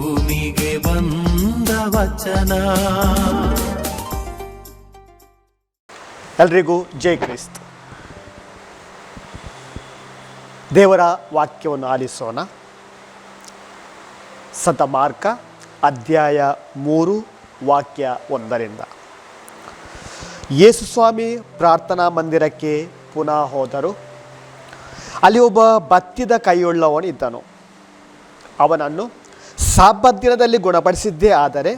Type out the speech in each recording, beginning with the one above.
ಭೂಮಿಗೆ ಬಂದ ವಚನ. ಎಲ್ರಿಗೂ ಜೈ ಕ್ರಿಸ್ತ್. ದೇವರ ವಾಕ್ಯವನ್ನು ಆಲಿಸೋಣ. ಸತಮಾರ್ಕ ಅಧ್ಯಾಯ ಮೂರು, ವಾಕ್ಯ ಒಂದರಿಂದ. ಯೇಸು ಸ್ವಾಮಿ ಪ್ರಾರ್ಥನಾ ಮಂದಿರಕ್ಕೆ ಪುನಃ ಹೋದರು. ಅಲ್ಲಿ ಒಬ್ಬ ಬತ್ತಿದ ಕೈಯುಳ್ಳವನಿದ್ದನು. ಅವನನ್ನು ಸಾಬ್ಬತ್ ದಿನದಲ್ಲಿ ಗುಣಪಡಿಸಿದ್ದೇ ಆದರೆ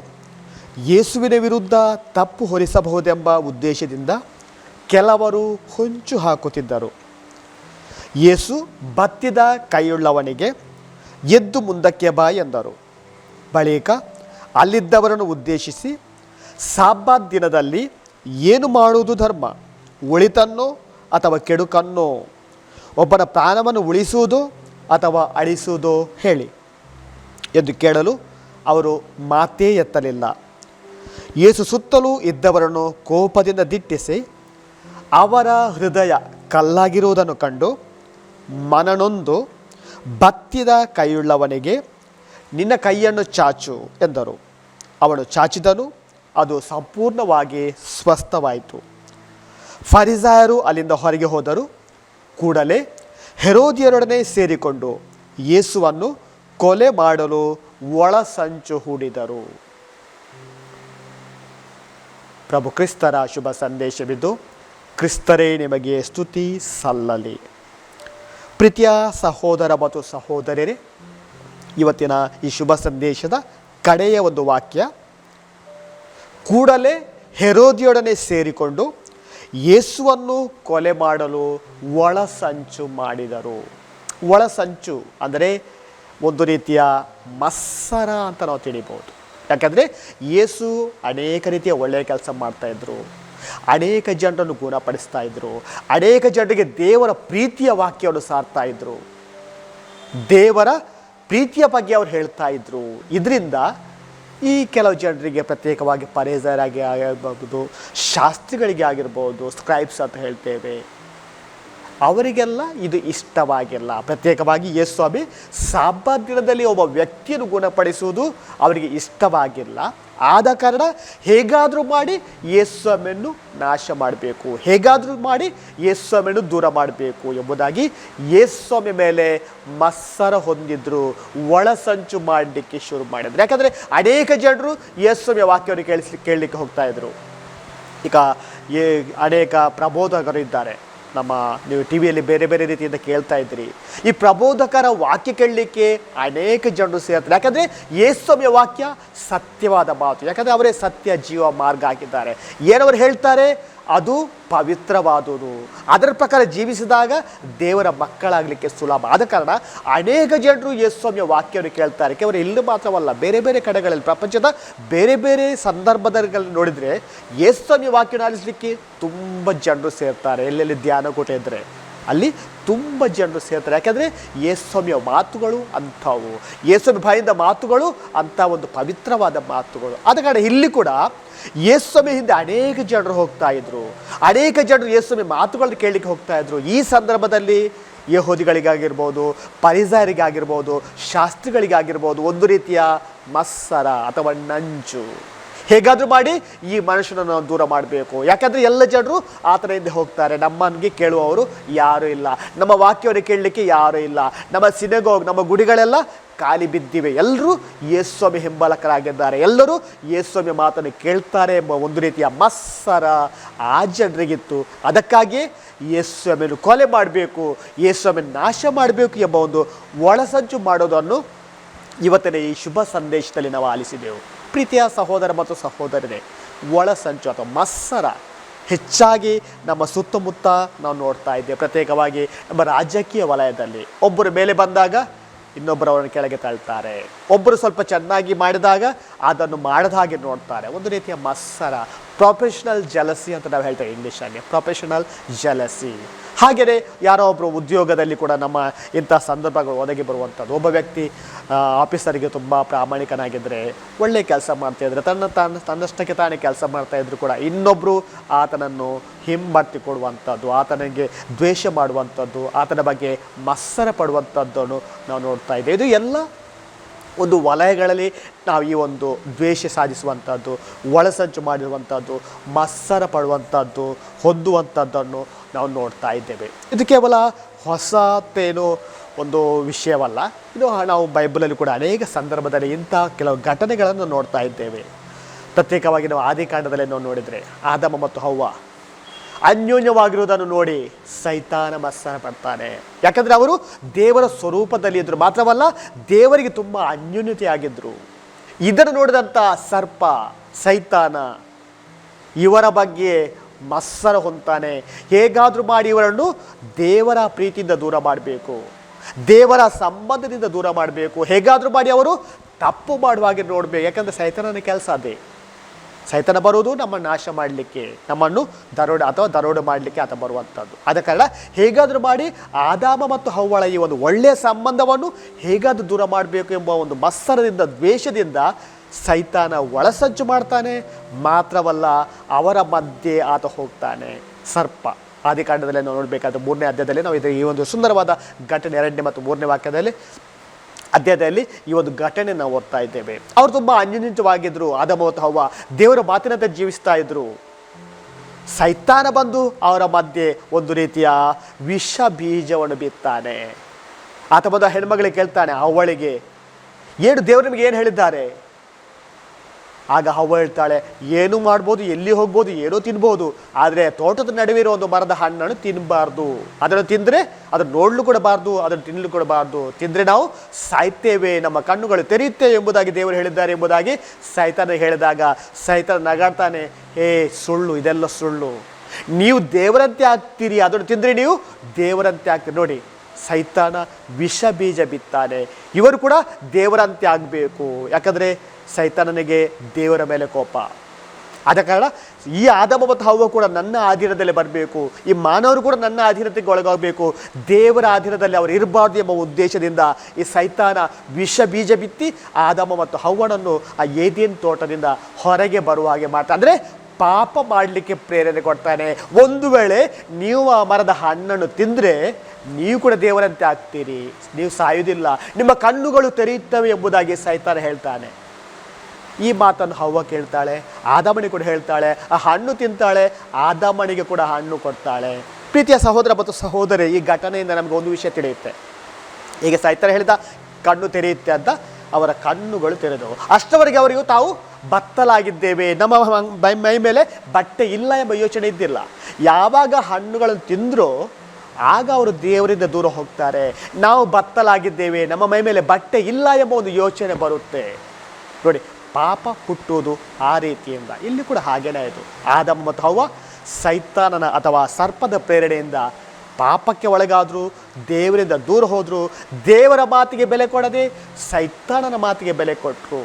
ಯೇಸುವಿನ ವಿರುದ್ಧ ತಪ್ಪು ಹೊರಿಸಬಹುದೆಂಬ ಉದ್ದೇಶದಿಂದ ಕೆಲವರು ಹೊಂಚು ಹಾಕುತ್ತಿದ್ದರು. ಯೇಸು ಬತ್ತಿದ ಕೈಯುಳ್ಳವನಿಗೆ, ಎದ್ದು ಮುಂದಕ್ಕೆ ಬಾ ಎಂದರು. ಬಳಿಕ ಅಲ್ಲಿದ್ದವರನ್ನು ಉದ್ದೇಶಿಸಿ, ಸಾಬ್ಬಾತ್ ದಿನದಲ್ಲಿ ಏನು ಮಾಡುವುದು ಧರ್ಮ? ಉಳಿತನ್ನೋ ಅಥವಾ ಕೆಡುಕನ್ನೋ? ಒಬ್ಬನ ಪ್ರಾಣವನ್ನು ಉಳಿಸುವುದೋ ಅಥವಾ ಅಳಿಸುವುದೋ ಹೇಳಿ. ಎಂದು ಕೇಳಲು ಅವರು ಮಾತೇ ಎತ್ತಲಿಲ್ಲ. ಯೇಸು ಸುತ್ತಲೂ ಇದ್ದವರನ್ನು ಕೋಪದಿಂದ ದಿಟ್ಟಿಸಿ ಅವರ ಹೃದಯ ಕಲ್ಲಾಗಿರುವುದನ್ನು ಕಂಡು ಮನನೊಂದು ಬತ್ತಿದ ಕೈಯುಳ್ಳವನಿಗೆ ನಿನ್ನ ಕೈಯನ್ನು ಚಾಚು ಎಂದರು. ಅವನು ಚಾಚಿದನು, ಅದು ಸಂಪೂರ್ಣವಾಗಿ ಸ್ವಸ್ಥವಾಯಿತು. ಫರಿಸಾಯರು ಅಲ್ಲಿಂದ ಹೊರಗೆ ಹೋದರು. ಕೂಡಲೇ ಹೆರೋದಿಯರೊಡನೆ ಸೇರಿಕೊಂಡು ಯೇಸುವನ್ನು ಕೊಲೆ ಮಾಡಲು ಒಳಸಂಚು ಹೂಡಿದರು. ಪ್ರಭು ಕ್ರಿಸ್ತರ ಶುಭ ಸಂದೇಶವಿದ್ದು ಕ್ರಿಸ್ತರೇ ನಿಮಗೆ ಸ್ತುತಿ ಸಲ್ಲಲಿ. ಪ್ರೀತಿಯ ಸಹೋದರ ಮತ್ತು ಸಹೋದರರೇ ಇವತ್ತಿನ ಈ ಶುಭ ಸಂದೇಶದ ಕಡೆಯ ಒಂದು ವಾಕ್ಯ, ಕೂಡಲೇ ಹೆರೋದಿಯೊಡನೆ ಸೇರಿಕೊಂಡು ಯೇಸುವನ್ನು ಕೊಲೆ ಮಾಡಲು ಒಳಸಂಚು ಮಾಡಿದರು. ಒಳಸಂಚು ಅಂದರೆ ಒಂದು ರೀತಿಯ ಮಸ್ಸರ ಅಂತ ನಾವು ತಿಳಿಬೋದು. ಯಾಕಂದರೆ ಯೇಸು ಅನೇಕ ರೀತಿಯ ಒಳ್ಳೆಯ ಕೆಲಸ ಮಾಡ್ತಾಯಿದ್ರು ಅನೇಕ ಜನರನ್ನು ಗುಣಪಡಿಸ್ತಾ ಇದ್ರು. ಅನೇಕ ಜನರಿಗೆ ದೇವರ ಪ್ರೀತಿಯ ವಾಕ್ಯವನ್ನು ಸಾರ್ತಾ ಇದ್ರು. ದೇವರ ಪ್ರೀತಿಯ ಬಗ್ಗೆ ಅವ್ರು ಹೇಳ್ತಾ ಇದ್ರು. ಇದರಿಂದ ಈ ಕೆಲವು ಜನರಿಗೆ ಪ್ರತ್ಯೇಕವಾಗಿ ಪರೇಜರಾಗಿ ಆಗಿರ್ಬೋದು ಶಾಸ್ತ್ರಿಗಳಿಗೆ ಆಗಿರ್ಬೋದು ಸ್ಕ್ರೈಬ್ಸ್ ಅಂತ ಹೇಳ್ತೇವೆ. ಅವರಿಗೆಲ್ಲ ಇದು ಇಷ್ಟವಾಗಿಲ್ಲ. ಪ್ರತ್ಯೇಕವಾಗಿ ಯೇಸು ಸ್ವಾಮಿ ಸಾಬ್ಬ ದಿನದಲ್ಲಿ ಒಬ್ಬ ವ್ಯಕ್ತಿಯನ್ನು ಗುಣಪಡಿಸುವುದು ಅವರಿಗೆ ಇಷ್ಟವಾಗಿಲ್ಲ. ಆದ ಕಾರಣ ಹೇಗಾದರೂ ಮಾಡಿ ಯೇಸ್ವಾಮಿಯನ್ನು ಸ್ವಾಮಿಯನ್ನು ನಾಶ ಮಾಡಬೇಕು. ಹೇಗಾದರೂ ಮಾಡಿ ಯೇಸು ಸ್ವಾಮಿಯನ್ನು ದೂರ ಮಾಡಬೇಕು ಎಂಬುದಾಗಿ ಯೇಸು ಸ್ವಾಮಿ ಮೇಲೆ ಮತ್ಸರ ಹೊಂದಿದ್ರು ಒಳಸಂಚು ಮಾಡಲಿಕ್ಕೆ ಶುರು ಮಾಡಿದ್ರು. ಯಾಕಂದರೆ ಅನೇಕ ಜನರು ಯೇಸು ಸ್ವಾಮಿಯ ವಾಕ್ಯವನ್ನು ಕೇಳಿಸ್ಲಿ, ಕೇಳಲಿಕ್ಕೆ ಹೋಗ್ತಾ ಇದ್ರು. ಈಗ ಅನೇಕ ಪ್ರಬೋಧಕರು ಇದ್ದಾರೆ. ನಮ್ಮ ನೀವು ಟಿ ವಿಯಲ್ಲಿ ಬೇರೆ ಬೇರೆ ರೀತಿಯಿಂದ ಕೇಳ್ತಾ ಇದ್ದೀರಿ. ಈ ಪ್ರಬೋಧಕರ ವಾಕ್ಯ ಕೇಳಲಿಕ್ಕೆ ಅನೇಕ ಜನರು ಸೇರ್ತಾರೆ. ಯಾಕಂದರೆ ಯೇಸ್ವಾಮಿಯ ವಾಕ್ಯ ಸತ್ಯವಾದ ಮಾತು. ಯಾಕಂದರೆ ಅವರೇ ಸತ್ಯ, ಜೀವ, ಮಾರ್ಗ ಹಾಕಿದ್ದಾರೆ ಏನವರು ಹೇಳ್ತಾರೆ? ಅದು ಪವಿತ್ರವಾದುದು. ಅದರ ಪ್ರಕಾರ ಜೀವಿಸಿದಾಗ ದೇವರ ಮಕ್ಕಳಾಗಲಿಕ್ಕೆ ಸುಲಭ. ಆದ ಕಾರಣ ಅನೇಕ ಜನರು ಯೇಸ್ವಾಮಿಯ ವಾಕ್ಯವನ್ನು ಕೇಳ್ತಾರೆ. ಕೇವಲ ಇಲ್ಲಿ ಮಾತ್ರವಲ್ಲ, ಬೇರೆ ಬೇರೆ ಕಡೆಗಳಲ್ಲಿ, ಪ್ರಪಂಚದ ಬೇರೆ ಬೇರೆ ಸಂದರ್ಭದಲ್ಲಿ ನೋಡಿದರೆ ಯೇಸ್ವಾಮಿಯ ವಾಕ್ಯನ ಆಲಿಸಲಿಕ್ಕೆ ತುಂಬ ಜನರು ಸೇರ್ತಾರೆ. ಎಲ್ಲೆಲ್ಲಿ ಧ್ಯಾನ ಕೂಟ ಇದ್ದರೆ ಅಲ್ಲಿ ತುಂಬ ಜನರು ಸೇರ್ತಾರೆ. ಯಾಕೆಂದರೆ ಯೇಸ್ವಾಮಿಯ ಮಾತುಗಳು ಅಂಥವು. ಯೇಸ್ವಾಮಿ ಬಾಯಿಂದ ಮಾತುಗಳು ಅಂಥ ಒಂದು ಪವಿತ್ರವಾದ ಮಾತುಗಳು. ಆದ ಕಾರಣ ಇಲ್ಲಿ ಕೂಡ ಯೇಸ್ವಾಮಿ ಹಿಂದೆ ಅನೇಕ ಜನರು ಹೋಗ್ತಾ ಇದ್ರು. ಅನೇಕ ಜನರು ಯೇಸ್ವಾಮಿ ಮಾತುಗಳನ್ನು ಕೇಳಲಿಕ್ಕೆ ಹೋಗ್ತಾ ಇದ್ರು. ಈ ಸಂದರ್ಭದಲ್ಲಿ ಯಹೋದಿಗಳಿಗಾಗಿರ್ಬೋದು, ಪರಿಸರಿಗಾಗಿರ್ಬೋದು, ಶಾಸ್ತ್ರಿಗಳಿಗಾಗಿರ್ಬೋದು ಒಂದು ರೀತಿಯ ಮಸ್ಸರ ಅಥವಾ ನಂಜು. ಹೇಗಾದರೂ ಮಾಡಿ ಈ ಮನುಷ್ಯನನ್ನು ದೂರ ಮಾಡಬೇಕು. ಯಾಕಂದರೆ ಎಲ್ಲ ಜನರು ಆತನ ಹಿಂದೆ ಹೋಗ್ತಾರೆ. ನಮ್ಮನಿಗೆ ಕೇಳುವವರು ಯಾರೂ ಇಲ್ಲ. ನಮ್ಮ ವಾಕ್ಯವನ್ನು ಕೇಳಲಿಕ್ಕೆ ಯಾರೂ ಇಲ್ಲ. ನಮ್ಮ ಸಿನೆಗೋಗ್, ನಮ್ಮ ಗುಡಿಗಳೆಲ್ಲ ಖಾಲಿ ಬಿದ್ದಿವೆ. ಎಲ್ಲರೂ ಯೇಸ್ವಾಮಿ ಹಿಂಬಲಕರಾಗಿದ್ದಾರೆ. ಎಲ್ಲರೂ ಯೇಸ್ವಾಮಿ ಮಾತನ್ನು ಕೇಳ್ತಾರೆ ಎಂಬ ಒಂದು ರೀತಿಯ ಮತ್ಸರ ಆ ಜನರಿಗಿತ್ತು. ಅದಕ್ಕಾಗಿಯೇ ಯೇಸ್ವಾಮಿಯನ್ನು ಕೊಲೆ ಮಾಡಬೇಕು ಯೇಸ್ವಾಮಿಯನ್ನು ನಾಶ ಮಾಡಬೇಕು ಎಂಬ ಒಂದು ಒಳಸಂಚು ಮಾಡೋದನ್ನು ಇವತ್ತಿನ ಈ ಶುಭ ಸಂದೇಶದಲ್ಲಿ ನಾವು ಆಲಿಸಿದೆವು. ಪ್ರೀತಿಯ ಸಹೋದರ ಮತ್ತು ಸಹೋದರರೇ ಒಳಸಂಚು ಅಥವಾ ಮಸ್ಸರ ಹೆಚ್ಚಾಗಿ ನಮ್ಮ ಸುತ್ತಮುತ್ತ ನಾವು ನೋಡ್ತಾ ಇದ್ದೇವೆ. ಪ್ರತ್ಯೇಕವಾಗಿ ನಮ್ಮ ರಾಜಕೀಯ ವಲಯದಲ್ಲಿ ಒಬ್ಬರು ಮೇಲೆ ಬಂದಾಗ ಇನ್ನೊಬ್ಬರು ಅವರನ್ನು ಕೆಳಗೆ ತಳ್ತಾರೆ. ಒಬ್ಬರು ಸ್ವಲ್ಪ ಚೆನ್ನಾಗಿ ಮಾಡಿದಾಗ ಅದನ್ನು ಮಾಡದ ಹಾಗೆ ನೋಡ್ತಾರೆ. ಒಂದು ರೀತಿಯ ಮತ್ಸರ ಪ್ರೊಫೆಷನಲ್ ಜಲಸಿ ಅಂತ ನಾವು ಹೇಳ್ತೇವೆ ಇಂಗ್ಲೀಷಲ್ಲಿ ಪ್ರೊಫೆಷನಲ್ ಜಲಸಿ ಹಾಗೆಯೇ ಯಾರೋ ಒಬ್ಬರು ಉದ್ಯೋಗದಲ್ಲಿ ಕೂಡ ನಮ್ಮ ಇಂಥ ಸಂದರ್ಭಗಳು ಒದಗಿ ಬರುವಂಥದ್ದು. ಒಬ್ಬ ವ್ಯಕ್ತಿ ಆಫೀಸರಿಗೆ ತುಂಬ ಪ್ರಾಮಾಣಿಕನಾಗಿದ್ದರೆ ಒಳ್ಳೆ ಕೆಲಸ ಮಾಡ್ತಾ ಇದ್ದರೆ ತನ್ನ ತಾನು, ತನ್ನಷ್ಟಕ್ಕೆ ತಾನೇ ಕೆಲಸ ಮಾಡ್ತಾ ಇದ್ರು ಕೂಡ ಇನ್ನೊಬ್ಬರು ಆತನನ್ನು ಹಿಂಬಡ್ತಿ ಕೊಡುವಂಥದ್ದು ಆತನಿಗೆ ದ್ವೇಷ ಮಾಡುವಂಥದ್ದು, ಆತನ ಬಗ್ಗೆ ಮತ್ಸರ ಪಡುವಂಥದ್ದನ್ನು ನಾವು ನೋಡ್ತಾ ಇದ್ದೇವೆ. ಇದು ಎಲ್ಲ ಒಂದು ವಲಯಗಳಲ್ಲಿ ನಾವು ಈ ಒಂದು ದ್ವೇಷ ಸಾಧಿಸುವಂಥದ್ದು, ಒಳಸಂಚು ಮಾಡಿರುವಂಥದ್ದು, ಮತ್ಸರ ಪಡುವಂಥದ್ದು, ಹೊಂದುವಂಥದ್ದನ್ನು ನಾವು ನೋಡ್ತಾ ಇದ್ದೇವೆ. ಇದು ಕೇವಲ ಹೊಸತೇನೋ ಒಂದು ವಿಷಯವಲ್ಲ. ಇದು ನಾವು ಬೈಬಲಲ್ಲಿ ಕೂಡ ಅನೇಕ ಸಂದರ್ಭದಲ್ಲಿ ಇಂಥ ಕೆಲವು ಘಟನೆಗಳನ್ನು ನೋಡ್ತಾ ಇದ್ದೇವೆ. ಪ್ರತ್ಯೇಕವಾಗಿ ನಾವು ಆದಿಕಾಂಡದಲ್ಲಿ ನಾವು ನೋಡಿದರೆ, ಆದಮ ಮತ್ತು ಹವ್ವ ಅನ್ಯೋನ್ಯವಾಗಿರುವುದನ್ನು ನೋಡಿ ಸೈತಾನ ಮತ್ಸರ ಪಡ್ತಾನೆ. ಯಾಕಂದರೆ ಅವರು ದೇವರ ಸ್ವರೂಪದಲ್ಲಿ ಇದ್ದರು ಮಾತ್ರವಲ್ಲ, ದೇವರಿಗೆ ತುಂಬ ಅನ್ಯೋನ್ಯತೆಯಾಗಿದ್ದರು ಇದನ್ನು ನೋಡಿದಂಥ ಸರ್ಪ, ಸೈತಾನ ಇವರ ಬಗ್ಗೆ ಮತ್ಸರ ಹೊಂತಾನೆ ಹೇಗಾದರೂ ಮಾಡಿ ಇವರನ್ನು ದೇವರ ಪ್ರೀತಿಯಿಂದ ದೂರ ಮಾಡಬೇಕು. ದೇವರ ಸಂಬಂಧದಿಂದ ದೂರ ಮಾಡಬೇಕು. ಹೇಗಾದರೂ ಮಾಡಿ ಅವರು ತಪ್ಪು ಮಾಡುವ ಹಾಗೆ ನೋಡಬೇಕು. ಯಾಕಂದರೆ ಸೈತಾನನ ಕೆಲಸ ಅದೇ. ಸೈತನ ಬರುವುದು ನಮ್ಮ ನಾಶ ಮಾಡಲಿಕ್ಕೆ, ನಮ್ಮನ್ನು ದರೋಡ ಅಥವಾ ದರೋಡೆ ಮಾಡಲಿಕ್ಕೆ ಆತ ಬರುವಂಥದ್ದು. ಆದ ಕಾರಣ ಹೇಗಾದರೂ ಮಾಡಿ ಆದಾಮ ಮತ್ತು ಹವ್ವಳ ಈ ಒಂದು ಒಳ್ಳೆಯ ಸಂಬಂಧವನ್ನು ಹೇಗಾದರೂ ದೂರ ಮಾಡಬೇಕು ಎಂಬ ಒಂದು ಮತ್ಸರದಿಂದ, ದ್ವೇಷದಿಂದ ಸೈತಾನ ಒಳಸಜ್ಜು ಮಾಡ್ತಾನೆ. ಮಾತ್ರವಲ್ಲ ಅವರ ಮಧ್ಯೆ ಆತ ಹೋಗ್ತಾನೆ. ಸರ್ಪ. ಆದಿಕಾಂಡದಲ್ಲಿ ನಾವು ನೋಡಬೇಕಾದ ಮೂರನೇ ಅಧ್ಯಾಯದಲ್ಲಿ ನಾವು ಇದರ ಈ ಒಂದು ಸುಂದರವಾದ ಘಟನೆ, ಎರಡನೇ ಮತ್ತು ಮೂರನೇ ವಾಕ್ಯದಲ್ಲಿ ಅಧ್ಯಾಯದಲ್ಲಿ ಈ ಒಂದು ಘಟನೆ ನಾವು ಓದ್ತಾ ಇದ್ದೇವೆ. ಅವರು ತುಂಬ ಅನ್ಯೋನ್ಯವಾಗಿದ್ದರು ಆದಮ ಮತ್ತು ಹವ್ವ ದೇವರ ಮಾತಿನಂತೆ ಜೀವಿಸ್ತಾ ಇದ್ರು. ಸೈತಾನ ಬಂದು ಅವರ ಮಧ್ಯೆ ಒಂದು ರೀತಿಯ ವಿಷ ಬೀಜವನ್ನು ಬಿತ್ತಾನೆ. ಆತ ಬಂದು ಹೆಣ್ಮಗಳಿಗೆ ಕೇಳ್ತಾನೆ ಅವಳಿಗೆ, ಏನು ದೇವರು ನಿಮಗೆ ಏನು ಹೇಳಿದ್ದಾರೆ? ಆಗ ಹವ್ವ ಹೇಳ್ತಾಳೆ, ಏನು ಮಾಡ್ಬೋದು, ಎಲ್ಲಿ ಹೋಗ್ಬೋದು, ಏನೋ ತಿನ್ಬೋದು, ಆದರೆ ತೋಟದ ನಡುವೆ ಇರೋ ಒಂದು ಮರದ ಹಣ್ಣನ್ನು ತಿನ್ನಬಾರ್ದು ಅದನ್ನು ತಿಂದರೆ ಅದನ್ನು ನೋಡಲು ಕೊಡಬಾರ್ದು ಅದನ್ನು ತಿನ್ನಲು ಕೊಡಬಾರ್ದು ತಿಂದರೆ ನಾವು ಸಾಯ್ತೇವೆ, ನಮ್ಮ ಕಣ್ಣುಗಳು ತೆರೆಯುತ್ತೇವೆ ಎಂಬುದಾಗಿ ದೇವರು ಹೇಳಿದ್ದಾರೆ ಎಂಬುದಾಗಿ ಸೈತಾನ ಹೇಳಿದಾಗ ಸೈತಾನ ನಗಾಡ್ತಾನೆ ಏ ಸುಳ್ಳು, ಇದೆಲ್ಲ ಸುಳ್ಳು. ನೀವು ದೇವರಂತೆ ಆಗ್ತೀರಿ, ಅದನ್ನು ತಿಂದರೆ ನೀವು ದೇವರಂತೆ ಆಗ್ತೀರಿ. ನೋಡಿ, ಸೈತಾನ ವಿಷ ಬೀಜ ಬಿತ್ತಾನೆ. ಇವರು ಕೂಡ ದೇವರಂತೆ ಆಗಬೇಕು. ಯಾಕಂದರೆ ಸೈತಾನನಿಗೆ ದೇವರ ಮೇಲೆ ಕೋಪ. ಆದ ಕಾರಣ ಈ ಆದಮ ಮತ್ತು ಹವ್ವ ಕೂಡ ನನ್ನ ಅಧೀನದಲ್ಲಿ ಬರಬೇಕು. ಈ ಮಾನವರು ಕೂಡ ನನ್ನ ಅಧೀನತೆಗೆ ಒಳಗಾಗಬೇಕು. ದೇವರ ಅಧೀನದಲ್ಲಿ ಅವರು ಇರಬಾರ್ದು ಎಂಬ ಉದ್ದೇಶದಿಂದ ಈ ಸೈತಾನ ವಿಷ ಬೀಜ ಬಿತ್ತಿ ಆದಮ ಮತ್ತು ಹವ್ವನನ್ನು ಆ ಏದಿಯನ್ ತೋಟದಿಂದ ಹೊರಗೆ ಬರುವ ಹಾಗೆ ಮಾಡ್ತಾ ಅಂದರೆ ಪಾಪ ಮಾಡಲಿಕ್ಕೆ ಪ್ರೇರಣೆ ಕೊಡ್ತಾನೆ. ಒಂದು ವೇಳೆ ನೀವು ಆ ಮರದ ಹಣ್ಣನ್ನು ತಿಂದರೆ ನೀವು ಕೂಡ ದೇವರಂತೆ ಆಗ್ತೀರಿ. ನೀವು ಸಾಯುವುದಿಲ್ಲ. ನಿಮ್ಮ ಕಣ್ಣುಗಳು ತೆರೆಯುತ್ತವೆ ಎಂಬುದಾಗಿ ಸೈತಾನ ಹೇಳ್ತಾನೆ. ಈ ಮಾತನ್ನು ಹವ್ವ ಕೇಳ್ತಾಳೆ, ಆದಾಮಣಿ ಕೂಡ ಹೇಳ್ತಾಳೆ, ಆ ಹಣ್ಣು ತಿಂತಾಳೆ, ಆದಾಮಣಿಗೆ ಕೂಡ ಹಣ್ಣು ಕೊಡ್ತಾಳೆ. ಪ್ರೀತಿಯ ಸಹೋದರ ಮತ್ತು ಸಹೋದರಿ, ಈ ಘಟನೆಯಿಂದ ನಮಗೆ ಒಂದು ವಿಷಯ ತಿಳಿಯುತ್ತೆ. ಈಗ ಸೈತಾನ ಹೇಳಿದ, ಕಣ್ಣು ತೆರೆಯುತ್ತೆ ಅಂತ ಅವರ ಕಣ್ಣುಗಳು ತೆರೆದವು. ಅಷ್ಟವರೆಗೆ ಅವರಿಗೂ ತಾವು ಬತ್ತಲಾಗಿದ್ದೇವೆ. ನಮ್ಮ ಮೈ ಮೇಲೆ ಬಟ್ಟೆ ಇಲ್ಲ ಎಂಬ ಯೋಚನೆ ಇದ್ದಿಲ್ಲ. ಯಾವಾಗ ಹಣ್ಣುಗಳನ್ನು ತಿಂದರೂ, ಆಗ ಅವರು ದೇವರಿಂದ ದೂರ ಹೋಗ್ತಾರೆ. ನಾವು ಬತ್ತಲಾಗಿದ್ದೇವೆ, ನಮ್ಮ ಮೈ ಮೇಲೆ ಬಟ್ಟೆ ಇಲ್ಲ ಎಂಬ ಒಂದು ಯೋಚನೆ ಬರುತ್ತೆ. ನೋಡಿ ಪಾಪ ಹುಟ್ಟುವುದು ಆ ರೀತಿಯಿಂದ. ಇಲ್ಲಿ ಕೂಡ ಹಾಗೇನೇ ಆಯಿತು ಆದಮ್ ಮತ್ತು ಹವ್ವ ಸೈತಾನನ ಅಥವಾ ಸರ್ಪದ ಪ್ರೇರಣೆಯಿಂದ ಪಾಪಕ್ಕೆ ಒಳಗಾದರೂ, ದೇವರಿಂದ ದೂರ ಹೋದರು, ದೇವರ ಮಾತಿಗೆ ಬೆಲೆ ಕೊಡದೆ ಸೈತಾನನ ಮಾತಿಗೆ ಬೆಲೆ ಕೊಟ್ಟರು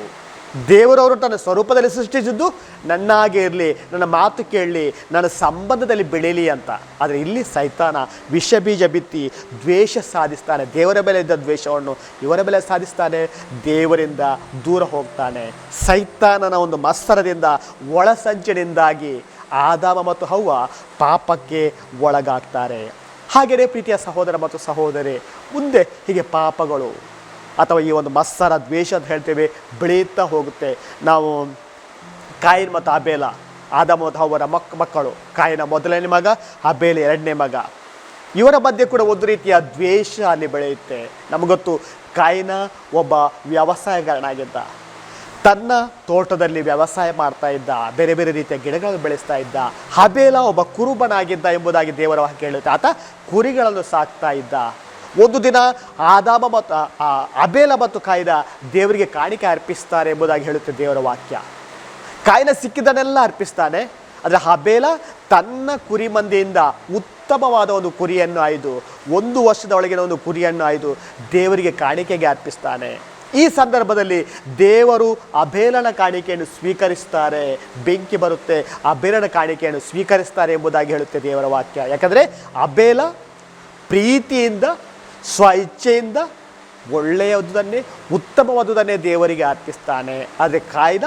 ದೇವರವರು ತನ್ನ ಸ್ವರೂಪದಲ್ಲಿ ಸೃಷ್ಟಿಸಿದ್ದು ನನ್ನಾಗೆ ಇರಲಿ, ನನ್ನ ಮಾತು ಕೇಳಲಿ, ನನ್ನ ಸಂಬಂಧದಲ್ಲಿ ಬೆಳೀಲಿ ಅಂತ. ಆದರೆ ಇಲ್ಲಿ ಸೈತಾನ ವಿಷ ಬೀಜ ಬಿತ್ತಿ ದ್ವೇಷ ಸಾಧಿಸ್ತಾನೆ. ದೇವರ ಮೇಲೆ ಇದ್ದ ದ್ವೇಷವನ್ನು ಇವರ ಮೇಲೆ ಸಾಧಿಸ್ತಾನೆ, ದೇವರಿಂದ ದೂರ ಹೋಗ್ತಾನೆ. ಸೈತಾನನ ಒಂದು ಮತ್ಸರದಿಂದ, ಒಳಸಂಚಿನಿಂದಾಗಿ ಆದಾಮ ಮತ್ತು ಹವ್ವ ಪಾಪಕ್ಕೆ ಒಳಗಾಗ್ತಾರೆ. ಹಾಗೆಯೇ ಪ್ರೀತಿಯ ಸಹೋದರ ಮತ್ತು ಸಹೋದರಿ, ಮುಂದೆ ಹೀಗೆ ಪಾಪಗಳು. ಅಥವಾ ಈ ಒಂದು ಮತ್ಸರ ದ್ವೇಷ ಅಂತ ಹೇಳ್ತೇವೆ ಬೆಳೆಯುತ್ತಾ ಹೋಗುತ್ತೆ. ನಾವು ಕಾಯಿನ್ ಮತ್ತು ಅಬೇಲ ಆದ ಮತ್ತು ಅವರ ಮಕ್, ಮಕ್ಕಳು, ಕಾಯಿನ ಮೊದಲನೇ ಮಗ, ಅಬೇಲ ಎರಡನೇ ಮಗ. ಇವರ ಮಧ್ಯೆ ಕೂಡ ಒಂದು ರೀತಿಯ ದ್ವೇಷ ಅಲ್ಲಿ ಬೆಳೆಯುತ್ತೆ. ನಮಗೊತ್ತು ಕಾಯಿನ ಒಬ್ಬ ವ್ಯವಸಾಯಗಾರನಾಗಿದ್ದ. ತನ್ನ ತೋಟದಲ್ಲಿ ವ್ಯವಸಾಯ ಮಾಡ್ತಾ ಇದ್ದ, ಬೇರೆ ಬೇರೆ ರೀತಿಯ ಗಿಡಗಳನ್ನು ಬೆಳೆಸ್ತಾ ಇದ್ದ. ಹಬೇಲ ಒಬ್ಬ ಕುರುಬನಾಗಿದ್ದ ಎಂಬುದಾಗಿ ದೇವರ ಹೇಳುತ್ತೆ. ಆತ ಕುರಿಗಳನ್ನು ಸಾಕ್ತಾ ಇದ್ದ. ಒಂದು ದಿನ ಆದಾಮ ಮತ್ತು ಅಬೇಲ ಮತ್ತು ಕಾಯ್ದ ದೇವರಿಗೆ ಕಾಣಿಕೆ ಅರ್ಪಿಸ್ತಾರೆ ಎಂಬುದಾಗಿ ಹೇಳುತ್ತೆ ದೇವರ ವಾಕ್ಯ. ಕಾಯಿನ ಸಿಕ್ಕಿದ್ದನ್ನೆಲ್ಲ ಅರ್ಪಿಸ್ತಾನೆ. ಆದರೆ ಅಬೇಲ ತನ್ನ ಕುರಿ ಮಂದಿಯಿಂದ ಉತ್ತಮವಾದ ಒಂದು ಕುರಿಯನ್ನು ಆಯ್ದು, ಒಂದು ವರ್ಷದ ಒಳಗಿನ ಒಂದು ಕುರಿಯನ್ನು ಆಯ್ದು ದೇವರಿಗೆ ಕಾಣಿಕೆಗೆ ಅರ್ಪಿಸ್ತಾನೆ. ಈ ಸಂದರ್ಭದಲ್ಲಿ ದೇವರು ಅಬೇಲನ ಕಾಣಿಕೆಯನ್ನು ಸ್ವೀಕರಿಸ್ತಾರೆ. ಬೆಂಕಿ ಬರುತ್ತೆ, ಅಬೇಲನ ಕಾಣಿಕೆಯನ್ನು ಸ್ವೀಕರಿಸ್ತಾರೆ ಎಂಬುದಾಗಿ ಹೇಳುತ್ತೆ ದೇವರ ವಾಕ್ಯ. ಯಾಕಂದರೆ ಅಬೇಲ ಪ್ರೀತಿಯಿಂದ ಸ್ವ ಇಚ್ಛೆಯಿಂದ ಒಳ್ಳೆಯದನ್ನೇ ಉತ್ತಮವಾದುದನ್ನೇ ದೇವರಿಗೆ ಅರ್ಪಿಸ್ತಾನೆ. ಆದರೆ ಕಾಯ್ದ,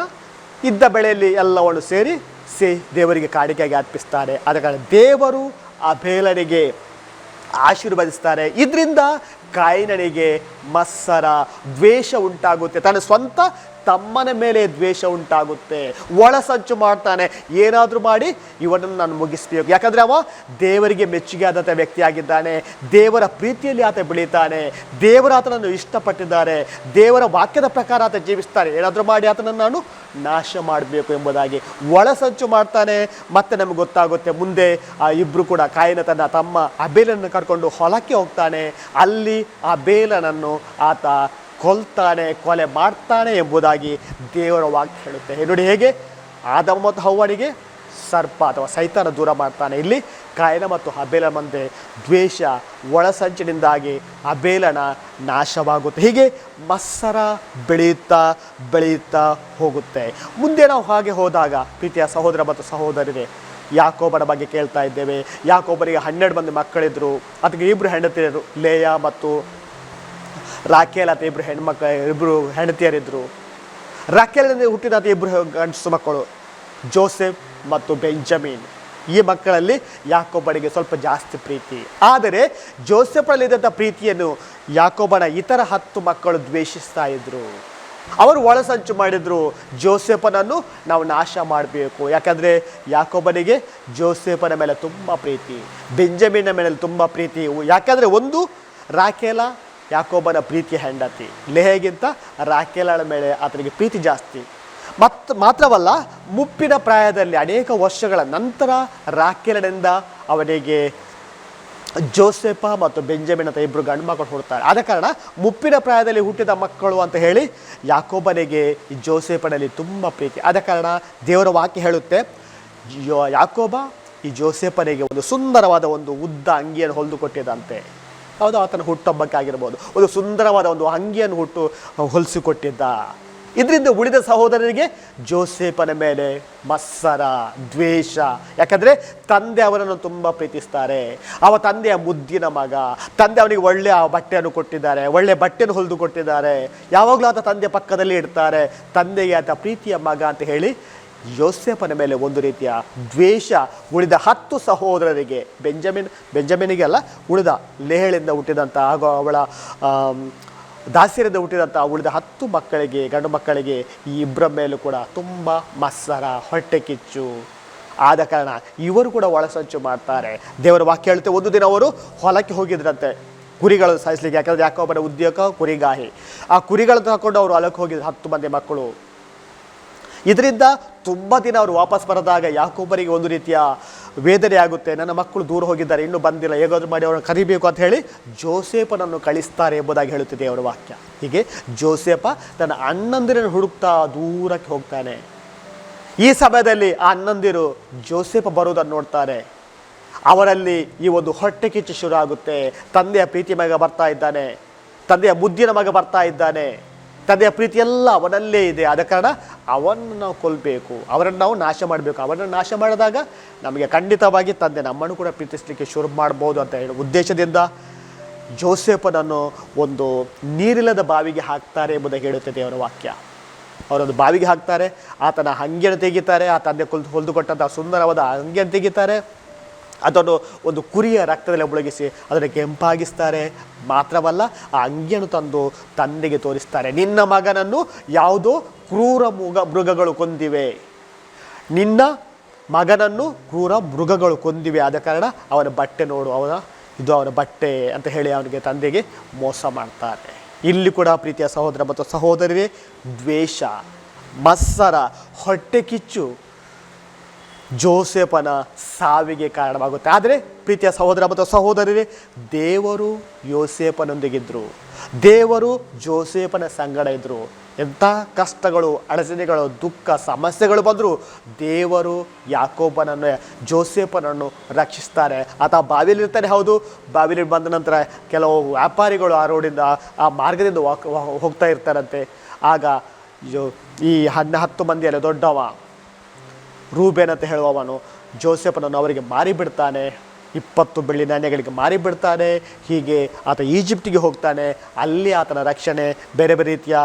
ಇದ್ದ ಬೆಳೆಯಲ್ಲಿ ಎಲ್ಲವನ್ನು ಸೇರಿ ಸೇ ದೇವರಿಗೆ ಕಾಡಿಕೆಯಾಗಿ ಅರ್ಪಿಸ್ತಾರೆ ಆದ ದೇವರು ಬೇಲರಿಗೆ ಆಶೀರ್ವದಿಸ್ತಾರೆ. ಇದರಿಂದ ಕಾಯಿನನಿಗೆ ಮತ್ಸರ, ದ್ವೇಷ ಉಂಟಾಗುತ್ತೆ. ತನ್ನ ಸ್ವಂತ ತಮ್ಮನ ಮೇಲೆ ದ್ವೇಷ ಉಂಟಾಗುತ್ತೆ. ಒಳಸಂಚು ಮಾಡ್ತಾನೆ. ಏನಾದರೂ ಮಾಡಿ ಇವನನ್ನು ನಾನು ಮುಗಿಸ್ಬೇಕು ಯಾಕಂದರೆ ಅವ ದೇವರಿಗೆ ಮೆಚ್ಚುಗೆ ಆದಂಥ ವ್ಯಕ್ತಿಯಾಗಿದ್ದಾನೆ. ದೇವರ ಪ್ರೀತಿಯಲ್ಲಿ ಆತ ಬೆಳೀತಾನೆ. ದೇವರ ಆತನನ್ನು ಇಷ್ಟಪಟ್ಟಿದ್ದಾರೆ. ದೇವರ ವಾಕ್ಯದ ಪ್ರಕಾರ ಆತ ಜೀವಿಸ್ತಾನೆ. ಏನಾದರೂ ಮಾಡಿ ಆತನನ್ನು ನಾನು ನಾಶ ಮಾಡಬೇಕು ಎಂಬುದಾಗಿ. ಒಳಸಂಚು ಮಾಡ್ತಾನೆ. ಮತ್ತೆ ನಮಗೆ ಗೊತ್ತಾಗುತ್ತೆ ಮುಂದೆ ಆ ಇಬ್ಬರು ಕೂಡ ಕಾಯಿನ ತನ್ನ ತಮ್ಮ ಅಬೇಲನ್ನು ಕರ್ಕೊಂಡು ಹೊಲಕ್ಕೆ ಹೋಗ್ತಾನೆ. ಅಲ್ಲಿ ಆ ಬೇಲನನ್ನು ಆತ ಕೊಲ್ತಾನೆ ಕೊಲೆ ಮಾಡ್ತಾನೆ ಎಂಬುದಾಗಿ ದೇವರ ವಾಕ್ಯ ಹೇಳುತ್ತೆ. ನೋಡಿ ಹೇಗೆ? ಆದಮ ಮತ್ತು ಹವ್ವನಿಗೆ ಸರ್ಪ ಅಥವಾ ಸೈತಾನ ದೂರ ಮಾಡ್ತಾನೆ. ಇಲ್ಲಿ ಕಾಯನ ಮತ್ತು ಅಬೇಲ ಮಂದೆ ದ್ವೇಷ, ಒಳಸಂಚಿನಿಂದಾಗಿ ಅಬೇಲನ ನಾಶವಾಗುತ್ತೆ. ಹೀಗೆ ಮತ್ಸರ ಬೆಳೆಯುತ್ತಾ ಬೆಳೆಯುತ್ತಾ ಹೋಗುತ್ತೆ. ಮುಂದೆ ನಾವು ಹಾಗೆ ಹೋದಾಗ ಪ್ರೀತಿಯ ಸಹೋದರ ಮತ್ತು ಸಹೋದರರೇ ಯಾಕೋಬನ ಬಗ್ಗೆ ಕೇಳ್ತಾ ಇದ್ದೇವೆ. ಯಾಕೋಬರಿಗೆ ಹನ್ನೆರಡು ಮಂದಿ ಮಕ್ಕಳಿದ್ರು. ಅದಕ್ಕೆ ಇಬ್ಬರು ಹೆಂಡತಿಯರು, ಲೇಯ ಮತ್ತು ರಾಕೇಲ್ ಅಂತ ಇಬ್ಬರು ಹೆಣ್ಮಕ್ಳು ಇಬ್ಬರು ಹೆಂಡತಿಯರಿದ್ದರು ರಾಕೇಲಿನಿಂದ ಹುಟ್ಟಿದ ಇಬ್ಬರು ಗಂಡಸು ಮಕ್ಕಳು, ಜೋಸೆಫ್ ಮತ್ತು ಬೆಂಜಮಿನ್. ಈ ಮಕ್ಕಳಲ್ಲಿ ಯಾಕೋಬನಿಗೆ ಸ್ವಲ್ಪ ಜಾಸ್ತಿ ಪ್ರೀತಿ. ಆದರೆ ಜೋಸೆಫಲ್ಲಿದ್ದಂಥ ಪ್ರೀತಿಯನ್ನು ಯಾಕೋಬನ ಇತರ ಹತ್ತು ಮಕ್ಕಳು ದ್ವೇಷಿಸ್ತಾ ಇದ್ರು. ಅವರು ಒಳಸಂಚು ಮಾಡಿದರು, ಜೋಸೆಫನನ್ನು ನಾವು ನಾಶ ಮಾಡಬೇಕು. ಯಾಕಂದರೆ ಯಾಕೋಬನಿಗೆ ಜೋಸೆಫನ ಮೇಲೆ ತುಂಬ ಪ್ರೀತಿ ಬೆಂಜಮಿನ ಮೇಲೆ ತುಂಬ ಪ್ರೀತಿ. ಯಾಕಂದರೆ ಒಂದು, ರಾಕೇಲ ಯಾಕೋಬನ ಪ್ರೀತಿಯ ಹೆಂಡತಿ. ಲೆಹೆಗಿಂತ ರಾಕೇಲಳ ಮೇಲೆ ಆತನಿಗೆ ಪ್ರೀತಿ ಜಾಸ್ತಿ. ಮತ್ತು ಮಾತ್ರವಲ್ಲ, ಮುಪ್ಪಿನ ಪ್ರಾಯದಲ್ಲಿ ಅನೇಕ ವರ್ಷಗಳ ನಂತರ ರಾಕೇಲನಿಂದ ಅವನಿಗೆ ಜೋಸೆಫ ಮತ್ತು ಬೆಂಜಮಿನ್ ಅಂತ ಇಬ್ಬರು ಗಂಡು ಮಕ್ಕಳು ಹುಡ್ತಾರೆ. ಆದ ಕಾರಣ ಮುಪ್ಪಿನ ಪ್ರಾಯದಲ್ಲಿ ಹುಟ್ಟಿದ ಮಕ್ಕಳು ಅಂತ ಹೇಳಿ ಯಾಕೋಬನಿಗೆ ಈ ಜೋಸೆಫನಲ್ಲಿ ತುಂಬ ಪ್ರೀತಿ. ಆದ ಕಾರಣ ದೇವರ ವಾಕ್ಯ ಹೇಳುತ್ತೆ ಯಾಕೋಬ, ಈ ಜೋಸೆಫನಿಗೆ ಒಂದು ಸುಂದರವಾದ ಒಂದು ಉದ್ದ ಅಂಗಿಯನ್ನು ಹೊಲಿದು ಕೊಟ್ಟಿದ್ದಂತೆ ಯಾವುದೋ ಆತನ ಹುಟ್ಟುಹಬ್ಬಕ್ಕಾಗಿರ್ಬೋದು ಒಂದು ಸುಂದರವಾದ ಒಂದು ಅಂಗಿಯನ್ನು ಹುಟ್ಟು ಹೊಲಿಸಿಕೊಟ್ಟಿದ್ದ. ಇದರಿಂದ ಉಳಿದ ಸಹೋದರರಿಗೆ ಜೋಸೆಫನ ಮೇಲೆ ಮತ್ಸರ, ದ್ವೇಷ. ಯಾಕಂದರೆ ತಂದೆ ಅವರನ್ನು ತುಂಬ ಪ್ರೀತಿಸ್ತಾರೆ. ಅವ ತಂದೆಯ ಮುದ್ದಿನ ಮಗ. ತಂದೆ ಅವನಿಗೆ ಒಳ್ಳೆಯ ಬಟ್ಟೆಯನ್ನು ಕೊಟ್ಟಿದ್ದಾರೆ, ಒಳ್ಳೆಯ ಬಟ್ಟೆಯನ್ನು ಹೊಲಿದು ಕೊಟ್ಟಿದ್ದಾರೆ. ಯಾವಾಗಲೂ ಆತ ತಂದೆ ಪಕ್ಕದಲ್ಲಿ ಇಡ್ತಾರೆ ತಂದೆಗೆ ಆತ ಪ್ರೀತಿಯ ಮಗ ಅಂತ ಹೇಳಿ ಯೋಸೆಫನ ಮೇಲೆ ಒಂದು ರೀತಿಯ ದ್ವೇಷ ಉಳಿದ ಹತ್ತು ಸಹೋದರರಿಗೆ, ಬೆಂಜಮಿನ್, ಬೆಂಜಮಿನಿಗೆ ಅಲ್ಲ, ಉಳಿದ ಲೇಹಳಿಂದ ಹುಟ್ಟಿದಂಥ ಹಾಗೂ ಅವಳ ದಾಸಿಯರಿಂದ ಹುಟ್ಟಿದಂಥ ಉಳಿದ ಹತ್ತು ಮಕ್ಕಳಿಗೆ, ಗಂಡು ಮಕ್ಕಳಿಗೆ ಈ ಇಬ್ಬರ ಮೇಲೂ ಕೂಡ ತುಂಬ ಮಸ್ಸರ, ಹೊಟ್ಟೆ ಕಿಚ್ಚು. ಆದ ಕಾರಣ ಇವರು ಕೂಡ ಒಳಸಂಚು ಮಾಡ್ತಾರೆ. ದೇವರ ವಾಕ್ಯ ಹೇಳುತ್ತೆ, ಒಂದು ದಿನ ಅವರು ಹೊಲಕ್ಕೆ ಹೋಗಿದ್ರಂತೆ. ಕುರಿಗಳು ಸಾಯಿಸ್ಲಿಕ್ಕೆ. ಯಾಕಂದ್ರೆ ಯಾಕೊಬ್ಬರ ಉದ್ಯೋಗ ಕುರಿಗಾಹಿ. ಆ ಕುರಿಗಳನ್ನು ತಗೊಂಡು ಅವರು ಹೊಲಕ್ಕೆ ಹೋಗಿದ್ರು ಹತ್ತು ಮಂದಿ ಮಕ್ಕಳು. ಇದರಿಂದ ತುಂಬ ದಿನ ಅವರು ವಾಪಸ್ ಬರದಾಗ ಯಾಕೊಬ್ಬರಿಗೆ ಒಂದು ರೀತಿಯ ವೇದನೆ ಆಗುತ್ತೆ. ನನ್ನ ಮಕ್ಕಳು ದೂರ ಹೋಗಿದ್ದಾರೆ, ಇನ್ನೂ ಬಂದಿಲ್ಲ, ಹೇಗಾದರೂ ಮಾಡಿ ಅವರನ್ನು ಕರಿಬೇಕು ಅಂತ ಹೇಳಿ ಜೋಸೇಪನನ್ನು ಕಳಿಸ್ತಾರೆ ಎಂಬುದಾಗಿ ಹೇಳುತ್ತಿದೆ ಅವರ ವಾಕ್ಯ. ಹೀಗೆ ಜೋಸೇಪ ತನ್ನ ಅಣ್ಣಂದಿರನ್ನು ಹುಡುಕ್ತಾ ದೂರಕ್ಕೆ ಹೋಗ್ತಾನೆ. ಈ ಸಮಯದಲ್ಲಿ ಆ ಅಣ್ಣಂದಿರು ಜೋಸೇಪ ಬರುವುದನ್ನು ನೋಡ್ತಾರೆ. ಅವರಲ್ಲಿ ಈ ಒಂದು ಹೊಟ್ಟೆ ಕಿಚ್ಚು ಶುರು ಆಗುತ್ತೆ. ತಂದೆಯ ಪ್ರೀತಿ ಮಗ ಬರ್ತಾ ಇದ್ದಾನೆ. ತಂದೆಯ ಮುದ್ದಿನ ಮಗ ಬರ್ತಾ ಇದ್ದಾನೆ. ತಂದೆಯ ಪ್ರೀತಿ ಎಲ್ಲ ಅವನಲ್ಲೇ ಇದೆ. ಆದ ಕಾರಣ ಅವನ್ನು ನಾವು ಕೊಲ್ಲಬೇಕು ಅವರನ್ನು ನಾವು ನಾಶ ಮಾಡಬೇಕು. ಅವರನ್ನು ನಾಶ ಮಾಡಿದಾಗ ನಮಗೆ ಖಂಡಿತವಾಗಿ ತಂದೆ ನಮ್ಮನ್ನು ಕೂಡ ಪ್ರೀತಿಸಲಿಕ್ಕೆ ಶುರು ಮಾಡ್ಬೋದು ಅಂತ ಹೇಳಿ ಉದ್ದೇಶದಿಂದ ಜೋಸೆಫನನ್ನು ಒಂದು ನೀರಿಲ್ಲದ ಬಾವಿಗೆ ಹಾಕ್ತಾರೆ ಎಂಬುದಾಗಿ ಹೇಳುತ್ತದೆ ಅವರ ವಾಕ್ಯ. ಅವರೊಂದು ಬಾವಿಗೆ ಹಾಕ್ತಾರೆ, ಆತನ ಹಂಗೆಯನ್ನು ತೆಗಿತಾರೆ, ಆ ತಂದೆ ಕೊಲ್ದು ಹೊಲಿದುಕೊಟ್ಟಂತಹ ಸುಂದರವಾದ ಹಂಗೆಯನ್ನು ತೆಗಿತಾರೆ. ಅದನ್ನು ಒಂದು ಕುರಿಯ ರಕ್ತದಲ್ಲಿ ಮುಳುಗಿಸಿ ಅದನ್ನು ಕೆಂಪಾಗಿಸ್ತಾರೆ. ಮಾತ್ರವಲ್ಲ, ಆ ಅಂಗಿಯನ್ನು ತಂದು ತಂದೆಗೆ ತೋರಿಸ್ತಾರೆ. ನಿನ್ನ ಮಗನನ್ನು ಯಾವುದೋ ಕ್ರೂರ ಮೃಗ, ಮೃಗಗಳು ಕೊಂದಿವೆ. ನಿನ್ನ ಮಗನನ್ನು ಕ್ರೂರ ಮೃಗಗಳು ಕೊಂದಿವೆ. ಆದ ಕಾರಣ ಅವನ ಬಟ್ಟೆ ನೋಡು, ಅವನ, ಇದು ಅವನ ಬಟ್ಟೆ ಅಂತ ಹೇಳಿ ಅವನಿಗೆ ತಂದೆಗೆ ಮೋಸ ಮಾಡ್ತಾರೆ. ಇಲ್ಲಿ ಕೂಡ ಪ್ರೀತಿಯ ಸಹೋದರ ಮತ್ತು ಸಹೋದರರೇ ದ್ವೇಷ, ಮತ್ಸರ, ಹೊಟ್ಟೆ ಕಿಚ್ಚು ಜೋಸೆಫನ ಸಾವಿಗೆ ಕಾರಣವಾಗುತ್ತೆ. ಆದರೆ ಪ್ರೀತಿಯ ಸಹೋದರ ಮತ್ತು ಸಹೋದರರೇ ದೇವರು ಯೋಸೇಫನೊಂದಿಗಿದ್ದರು ದೇವರು ಜೋಸೇಫನ ಸಂಗಡ ಇದ್ದರು ಎಂಥ ಕಷ್ಟಗಳು, ಅಡಚಣೆಗಳು, ದುಃಖ, ಸಮಸ್ಯೆಗಳು ಬಂದರೂ ದೇವರು ಯಾಕೋಬನನ್ನು, ಜೋಸೇಫನನ್ನು ರಕ್ಷಿಸ್ತಾರೆ. ಆತ ಬಾವಿಲಿರ್ತಾನೆ ಹೌದು. ಬಾವಿಲಿ ಬಂದ ನಂತರ ಕೆಲವು ವ್ಯಾಪಾರಿಗಳು ಆ ರೋಡಿಂದ, ಆ ಮಾರ್ಗದಿಂದ ಹೋಗ್ತಾ ಇರ್ತಾರಂತೆ. ಆಗ ಈ ಹನ್ನ ಹತ್ತು ಮಂದಿಯಲ್ಲಿ ದೊಡ್ಡವ ರೂಬೇನ್ ಅಂತ ಹೇಳುವವನು ಜೋಸೆಫನನ್ನು ಅವರಿಗೆ ಮಾರಿಬಿಡ್ತಾನೆ ಇಪ್ಪತ್ತು ಬೆಳ್ಳಿ ನಾಣ್ಯಗಳಿಗೆ ಮಾರಿಬಿಡ್ತಾನೆ ಹೀಗೆ ಆತ ಈಜಿಪ್ಟಿಗೆ ಹೋಗ್ತಾನೆ. ಅಲ್ಲಿ ಆತನ ರಕ್ಷಣೆ ಬೇರೆ ಬೇರೆ ರೀತಿಯ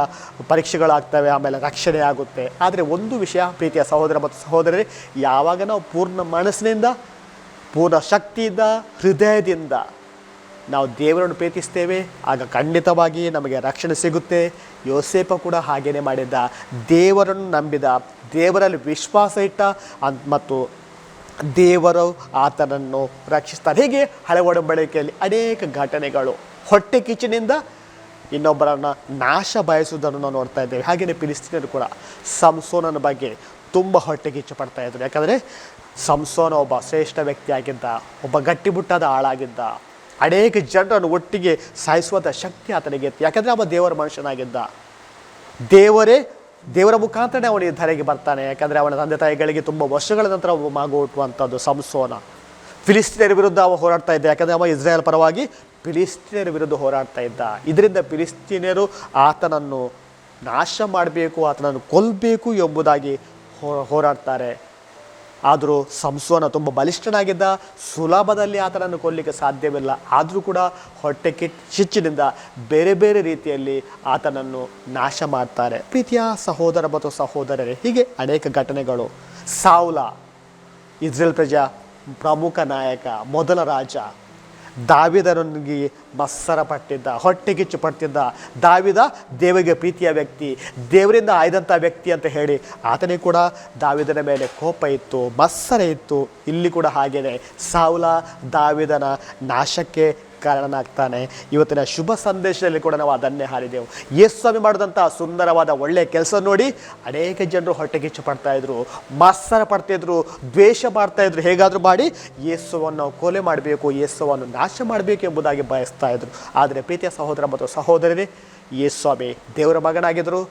ಪರೀಕ್ಷೆಗಳಾಗ್ತವೆ, ಆಮೇಲೆ ರಕ್ಷಣೆ ಆಗುತ್ತೆ. ಆದರೆ ಒಂದು ವಿಷಯ ಪ್ರೀತಿಯ ಸಹೋದರ ಮತ್ತು ಸಹೋದರಿ ಯಾವಾಗ ನಾವು ಪೂರ್ಣ ಮನಸ್ಸಿನಿಂದ, ಪೂರ್ಣ ಶಕ್ತಿಯಿಂದ, ಹೃದಯದಿಂದ ನಾವು ದೇವರನ್ನು ಪ್ರೀತಿಸ್ತೇವೆ. ಆಗ ಖಂಡಿತವಾಗಿ ನಮಗೆ ರಕ್ಷಣೆ ಸಿಗುತ್ತೆ. ಯೋಸೇಪ ಕೂಡ ಹಾಗೇನೆ ಮಾಡಿದ್ದ. ದೇವರನ್ನು ನಂಬಿದ, ದೇವರಲ್ಲಿ ವಿಶ್ವಾಸ ಇಟ್ಟ ಮತ್ತು ದೇವರು ಆತನನ್ನು ರಕ್ಷಿಸ್ತಾರೆ. ಹೀಗೆ ಹಳೆ ಒಡಂಬಡಿಕೆಯಲ್ಲಿ ಅನೇಕ ಘಟನೆಗಳು. ಹೊಟ್ಟೆ ಕಿಚ್ಚಿನಿಂದ ಇನ್ನೊಬ್ಬರನ್ನು ನಾಶ ಬಯಸುವುದನ್ನು ನಾವು ನೋಡ್ತಾ ಇದ್ದೇವೆ. ಹಾಗೆಯೇ ಫಿಲಿಸ್ತೀನರು ಕೂಡ ಸಂಸೋನನ ಬಗ್ಗೆ ತುಂಬ ಹೊಟ್ಟೆ ಕಿಚ್ಚು ಪಡ್ತಾ ಇದ್ದರು ಯಾಕಂದರೆ ಸಂಸೋನ ಒಬ್ಬ ಶ್ರೇಷ್ಠ ವ್ಯಕ್ತಿಯಾಗಿದ್ದ, ಒಬ್ಬ ಗಟ್ಟಿಬುಟ್ಟಾದ ಆಳಾಗಿದ್ದ. ಅನೇಕ ಜನರನ್ನು ಒಟ್ಟಿಗೆ ಸಾಯಿಸುವಂಥ ಶಕ್ತಿ ಆತನಿಗೆ ಇತ್ತು. ಯಾಕಂದರೆ ಅವ ದೇವರ ಮನುಷ್ಯನಾಗಿದ್ದ. ದೇವರೇ, ದೇವರ ಮುಖಾಂತರನೇ ಅವನಿಗೆ ಧರೆಗೆ ಬರ್ತಾನೆ. ಯಾಕಂದರೆ ಅವನ ತಂದೆ ತಾಯಿಗಳಿಗೆ ತುಂಬ ವರ್ಷಗಳ ನಂತರ ಒಬ್ಬ ಮಗು ಹುಟ್ಟುವಂಥದ್ದು ಸಂಸೋನ. ಫಿಲಿಸ್ತೀನಿಯರ ವಿರುದ್ಧ ಅವ ಹೋರಾಡ್ತಾ ಇದ್ದ. ಯಾಕಂದರೆ ಅವ ಇಸ್ರಾಯೇಲ್ ಪರವಾಗಿ ಫಿಲಿಸ್ತೀನಿಯರ ವಿರುದ್ಧ ಹೋರಾಡ್ತಾ ಇದ್ದ. ಇದರಿಂದ ಫಿಲಿಸ್ತೀನಿಯರು ಆತನನ್ನು ನಾಶ ಮಾಡಬೇಕು, ಆತನನ್ನು ಕೊಲ್ಲಬೇಕು ಎಂಬುದಾಗಿ ಹೋರಾಡ್ತಾರೆ. ಆದರೂ ಸಂಸೋನ ತುಂಬ ಬಲಿಷ್ಠನಾಗಿದ್ದ ಸುಲಭದಲ್ಲಿ ಆತನನ್ನು ಕೊಲ್ಲಿಕ್ಕೆ ಸಾಧ್ಯವಿಲ್ಲ. ಆದರೂ ಕೂಡ ಹೊಟ್ಟೆ ಕಿಟ್ ಚಿಚ್ಚಿನಿಂದ ಬೇರೆ ಬೇರೆ ರೀತಿಯಲ್ಲಿ ಆತನನ್ನು ನಾಶ ಮಾಡ್ತಾರೆ. ಪ್ರೀತಿಯ ಸಹೋದರ ಮತ್ತು ಸಹೋದರರೇ, ಹೀಗೆ ಅನೇಕ ಘಟನೆಗಳು. ಸಾವುಲ, ಇಸ್ರೇಲ್ ಪ್ರಜಾ ಪ್ರಮುಖ ನಾಯಕ, ಮೊದಲ ರಾಜ ದಾವಿದರೊಂದಿಗೆ ಮತ್ಸರ ಪಟ್ಟಿದ್ದ ಹೊಟ್ಟೆ ಕಿಚ್ಚು ಪಡ್ತಿದ್ದ ದಾವಿದ ದೇವರಿಗೆ ಪ್ರೀತಿಯ ವ್ಯಕ್ತಿ, ದೇವರಿಂದ ಆಯ್ದಂಥ ವ್ಯಕ್ತಿ ಅಂತ ಹೇಳಿ ಆತನಿಗೆ ಕೂಡ ದಾವಿದನ ಮೇಲೆ ಕೋಪ ಇತ್ತು ಮತ್ಸರ ಇತ್ತು. ಇಲ್ಲಿ ಕೂಡ ಹಾಗೆಯೇ ಸಾವುಲ ದಾವಿದನ ನಾಶಕ್ಕೆ ಕಾರಣನಾಗ್ತಾನೆ. ಇವತ್ತಿನ ಶುಭ ಸಂದೇಶದಲ್ಲಿ ಕೂಡ ನಾವು ಅದನ್ನೇ ಹಾರಿದೆವು. ಯೇಸ್ವಾಮಿ ಮಾಡಿದಂಥ ಸುಂದರವಾದ ಒಳ್ಳೆಯ ಕೆಲಸ ನೋಡಿ ಅನೇಕ ಜನರು ಹೊಟ್ಟೆ ಕಿಚ್ಚು ಪಡ್ತಾ ಇದ್ರು ಪಡ್ತಾ ಪಡ್ತಿದ್ರು ದ್ವೇಷ ಮಾಡ್ತಾಯಿದ್ರು ಹೇಗಾದರೂ ಮಾಡಿ ಯೇಸುವನ್ನು ಕೊಲೆ ಮಾಡಬೇಕು, ಯೇಸುವನ್ನು ನಾಶ ಮಾಡಬೇಕು ಎಂಬುದಾಗಿ ಬಯಸ್ತಾ ಇದ್ರು. ಆದರೆ ಪ್ರೀತಿಯ ಸಹೋದರ ಮತ್ತು ಸಹೋದರರೇ ಯೇಸ್ವಾಮಿ ದೇವರ ಮಗನಾಗಿದ್ದರು,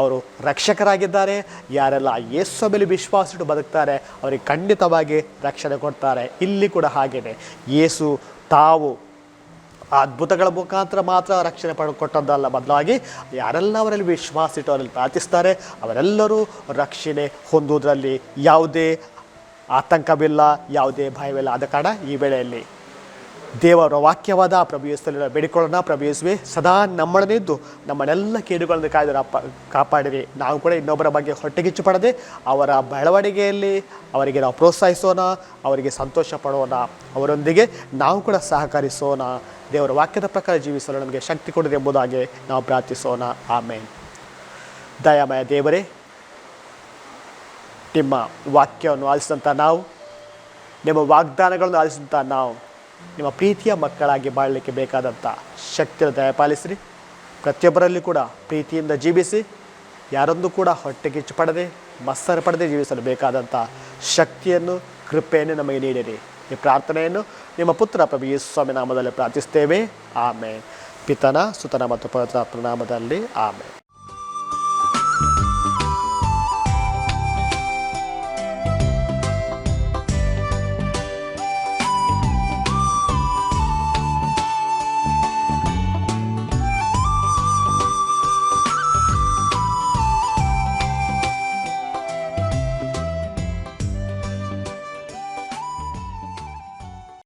ಅವರು ರಕ್ಷಕರಾಗಿದ್ದಾರೆ, ಯಾರೆಲ್ಲ ಯೇಸು ಮೇಲೆ ವಿಶ್ವಾಸ ಇಟ್ಟು ಬದುಕ್ತಾರೆ, ಅವರಿಗೆ ಖಂಡಿತವಾಗಿ ರಕ್ಷಣೆ ಕೊಡ್ತಾರೆ. ಇಲ್ಲಿ ಕೂಡ ಹಾಗೆಯೇ ಯೇಸು ತಾವು ಆ ಅದ್ಭುತಗಳ ಮುಖಾಂತರ ಮಾತ್ರ ರಕ್ಷಣೆ ಪಡೆದುಕೊಟ್ಟದ್ದಲ್ಲ ಬದಲಾಗಿ ಯಾರೆಲ್ಲ ಅವರಲ್ಲಿ ವಿಶ್ವಾಸ ಇಟ್ಟು ಅವರಲ್ಲಿ ಪ್ರಾರ್ಥಿಸ್ತಾರೆ, ಅವರೆಲ್ಲರೂ ರಕ್ಷಣೆ ಹೊಂದುವುದರಲ್ಲಿ ಯಾವುದೇ ಆತಂಕವಿಲ್ಲ, ಯಾವುದೇ ಭಯವಿಲ್ಲ. ಆದ ಕಾರಣ ಈ ವೇಳೆಯಲ್ಲಿ ದೇವರ ವಾಕ್ಯವಾದ ಪ್ರಭು ಯೇಸುವಲ್ಲಿ ಬೇಡಿಕೊಳ್ಳೋಣ. ಪ್ರಭು ಯೇಸುವೆ, ಸದಾ ನಮ್ಮೊಡನಿದ್ದು ನಮ್ಮನ್ನೆಲ್ಲ ಕೇಡುಗಳನ್ನು ಕಾಯ್ದು ಕಾಪಾಡಿರಿ. ನಾವು ಕೂಡ ಇನ್ನೊಬ್ಬರ ಬಗ್ಗೆ ಹೊಟ್ಟೆಗಿಚ್ಚು ಪಡದೆ ಅವರ ಬೆಳವಣಿಗೆಯಲ್ಲಿ ಅವರಿಗೆ ನಾವು ಪ್ರೋತ್ಸಾಹಿಸೋಣ, ಅವರಿಗೆ ಸಂತೋಷ ಪಡೋಣ. ಅವರೊಂದಿಗೆ ನಾವು ಕೂಡ ಸಹಕರಿಸೋಣ. ದೇವರ ವಾಕ್ಯದ ಪ್ರಕಾರ ಜೀವಿಸಲು ನಮಗೆ ಶಕ್ತಿ ಕೊಡಿದೆ ಎಂಬುದಾಗಿ ನಾವು ಪ್ರಾರ್ಥಿಸೋಣ. ಆಮೇಲೆ ದಯಾಮಯ ದೇವರೇ, ನಿಮ್ಮ ವಾಕ್ಯವನ್ನು ಆಲಿಸಿದಂಥ ನಾವು, ನಿಮ್ಮ ವಾಗ್ದಾನಗಳನ್ನು ಆಲಿಸಿದಂಥ ನಾವು ನಿಮ್ಮ ಪ್ರೀತಿಯ ಮಕ್ಕಳಾಗಿ ಬಾಳಲಿಕ್ಕೆ ಬೇಕಾದಂಥ ಶಕ್ತಿಯನ್ನು ದಯಪಾಲಿಸ್ರಿ ಪ್ರತಿಯೊಬ್ಬರಲ್ಲಿ ಕೂಡ ಪ್ರೀತಿಯಿಂದ ಜೀವಿಸಿ, ಯಾರೊಂದು ಕೂಡ ಹೊಟ್ಟೆಗಿಚ್ಚು ಪಡದೆ ಮತ್ಸರ ಪಡೆದೇ ಜೀವಿಸಲು ಬೇಕಾದಂಥ ಶಕ್ತಿಯನ್ನು, ಕೃಪೆಯನ್ನು ನಮಗೆ ನೀಡಿರಿ. ಈ ಪ್ರಾರ್ಥನೆಯನ್ನು ನಿಮ್ಮ ಪುತ್ರ ಪ್ರಭು ಯೇಸು ಸ್ವಾಮಿ ನಾಮದಲ್ಲಿ ಪ್ರಾರ್ಥಿಸ್ತೇವೆ ಆಮೇಲೆ ಪಿತನ, ಸುತನ ಮತ್ತು ಪವಿತ್ರ ನಾಮದಲ್ಲಿ ಆಮೇಲೆ